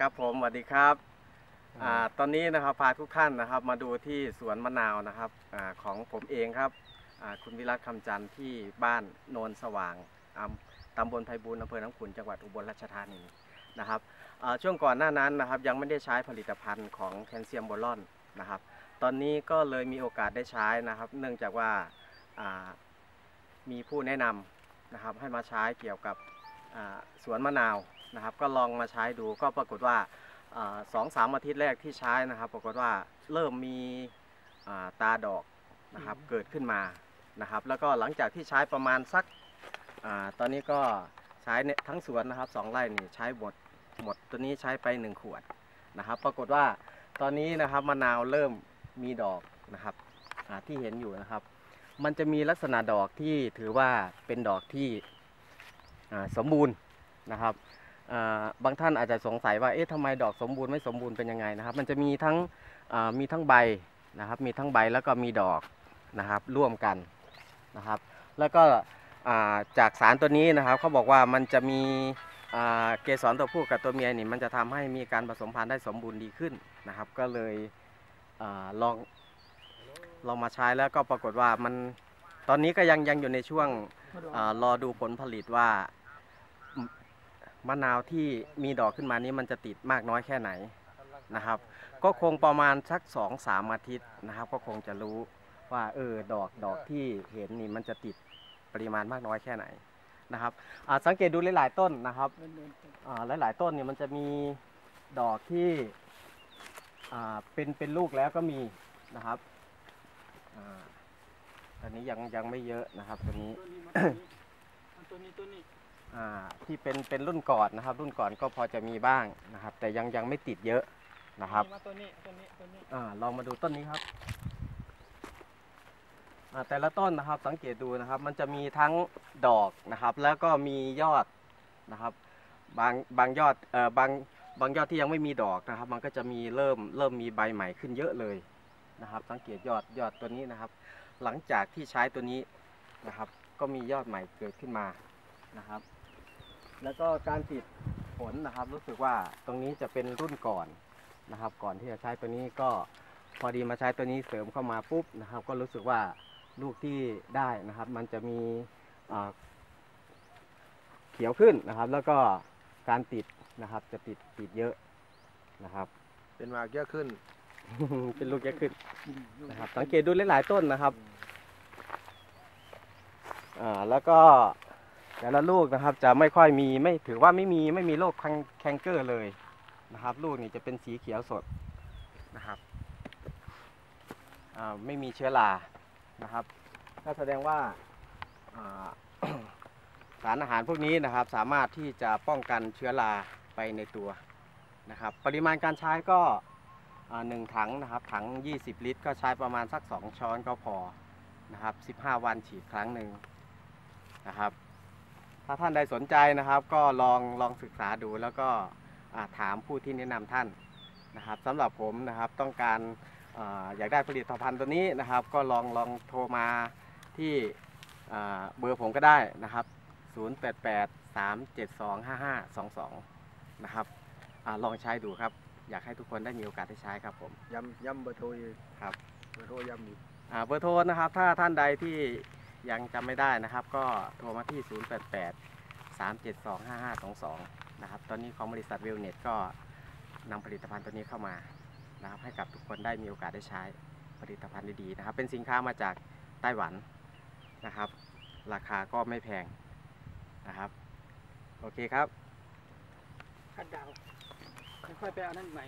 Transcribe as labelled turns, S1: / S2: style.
S1: ครับผมสวัสดีครับอ่าตอนนี้นะครับพาทุกท่านนะครับ มาดูที่สวนมะนาวนะครับอาของผมเองครับอ่าคุณวิรัตคำจันทร์ที่บ้านโนนสว่างอำตำบลไพบูลย์อำเภอน้ำขุนจังหวัดอุบลราชธานีนะครับอ่าช่วงก่อนหน้านั้นนะครับยังไม่ได้ใช้ผลิตภัณฑ์ของแคลเซียมโบรอนนะครับ ตอนนี้ก็เลยมีโอกาสได้ใช้นะครับ เนื่องจากว่าอ่ามีผู้แนะนำนะครับให้มาใช้เกี่ยวกับอ่า สวนมะนาวนะครับ ก็ลองมาใช้ดูก็ปรากฏว่าอาสองสามอาทิตย์แรกที่ใช้นะครับ ปรากฏว่าเริ่มมีอ่าตาดอกนะครับเกิดขึ้นมานะครับ แล้วก็หลังจากที่ใช้ประมาณสักอาตอนนี้ก็ใช้เนี่ยทั้งสวนนะครับสองไร่นี่ใช้หมดหมดตัวนี้ใช้ไปหนึ่งขวดนะครับ ปรากฏว่าตอนนี้นะครับมะนาวเริ่มมีดอกนะครับอาที่เห็นอยู่นะครับ มันจะมีลักษณะดอกที่ถือว่าเป็นดอกที่อ่า สมบูรณ์นะครับบางท่านอาจจะสงสัยว่าเอ๊ะทำไมดอกสมบูรณ์ไม่สมบูรณ์เป็นยังไงนะครับ มันจะมีทั้งมีทั้งใบนะครับ มีทั้งใบแล้วก็มีดอกนะครับร่วมกันนะครับ แล้วก็จากสารตัวนี้นะครับเขาบอกว่ามันจะมีเกสรตัวผู้กับตัวเมียนี่มันจะทำให้มีการผสมพันธุ์ได้สมบูรณ์ดีขึ้นนะครับ ก็เลยอลองลองมาใช้แล้วก็ปรากฏว่ามันตอนนี้ก็ยังยังอยู่ในช่วงอรอดูผลผลิตว่า มะนาวที่มีดอกขึ้นมานี้มันจะติดมากน้อยแค่ไหนนะครับ ก็คงประมาณสักสองสามอาทิตย์นะครับ ก็คงจะรู้ว่าเออดอกดอกที่เห็นนี่มันจะติดปริมาณมากน้อยแค่ไหนนะครับสังเกตดูหลาย ๆ ต้นนะครับหลายๆต้นเนี่ยมันจะมีดอกที่เป็นเป็นลูกแล้วก็มีนะครับอ่าตอนนี้ยังยังไม่เยอะนะครับตัวนี้
S2: ตัวนี้ตัวนี้
S1: ที่เป็นเป็นรุ่นก่อนนะครับ รุ่นก่อนก็พอจะมีบ้างนะครับ แต่ยังยังไม่ติดเยอะนะครับ
S2: มาตัวนี้ตัวนี้ตัวนี้
S1: อ่าลองมาดูต้นนี้ครับอ่าแต่ละต้นนะครับสังเกตดูนะครับ มันจะมีทั้งดอกนะครับ แล้วก็มียอดนะครับ บางบางยอดเอ่อบางบางยอดที่ยังไม่มีดอกนะครับ มันก็จะมีเริ่มเริ่มมีใบใหม่ขึ้นเยอะเลยนะครับ สังเกตยอดยอดตัวนี้นะครับ หลังจากที่ใช้ตัวนี้นะครับ ก็มียอดใหม่เกิดขึ้นมานะครับ แล้วก็การติดผลนะครับ รู้สึกว่าตรงนี้จะเป็นรุ่นก่อนนะครับ ก่อนที่จะใช้ตัวนี้ก็พอดีมาใช้ตัวนี้เสริมเข้ามาปุ๊บนะครับ ก็รู้สึกว่าลูกที่ได้นะครับ มันจะมีอ่าเขียวขึ้นนะครับ แล้วก็การติดนะครับ จะติดติดเยอะนะครับ
S3: เป็นหมากเยอะขึ้น
S1: เป็นลูกเยอะขึ้นนะครับ สังเกตดูหลายๆต้นนะครับอ่าแล้วก็ แต่ละลูกนะครับจะไม่ค่อยมีไม่ถือว่าไม่มีไม่มีโรคแคนแคนเกอร์เลยนะครับ ลูกนี่จะเป็นสีเขียวสดนะครับไม่มีเชื้อรานะครับก็แสดงว่าาสารอาหารพวกนี้นะครับสามารถที่จะป้องกันเชื้อราไปในตัวนะครับ ปริมาณการใช้ก็หนึ่งถังนะครับถัง 20 ลิตร ก็ใช้ประมาณสัก 2 ช้อนก็พอนะครับ 15 วันฉีดครั้งหนึ่งนะครับ ถ้าท่านใดสนใจนะครับ ก็ลองลองศึกษาดูแล้วก็อ่าถามผู้ที่แนะนำท่านนะครับสำหรับผมนะครับต้องการอาอยากได้ผลิตภัณฑ์ตัวนี้นะครับ ก็ลองลองโทรมาที่อ่าเบอร์ผมก็ได้นะครับ 088 372 5522 นะครับอาลองใช้ดูครับ อยากให้ทุกคนได้มีโอกาสได้ใช้ครับผม
S3: ย้ำย้ำเบอร์โทรอีก
S1: ครับ
S3: เบอร์โทรย้ำอีก
S1: อ่าเบอร์โทรนะครับ ถ้าท่านใดที่ ยังจำไม่ได้นะครับ ก็โทรมาที่ 088 372 5522 นะครับ ตอนนี้ของบริษัทเวลเน็ตก็นำผลิตภัณฑ์ตัวนี้เข้ามานะครับ ให้กับทุกคนได้มีโอกาสได้ใช้ผลิตภัณฑ์ดีๆนะครับ เป็นสินค้ามาจากไต้หวันนะครับ ราคาก็ไม่แพงนะครับ โอเคครับ
S2: ขัดดาวค่อยๆไปเอานั่นใหม่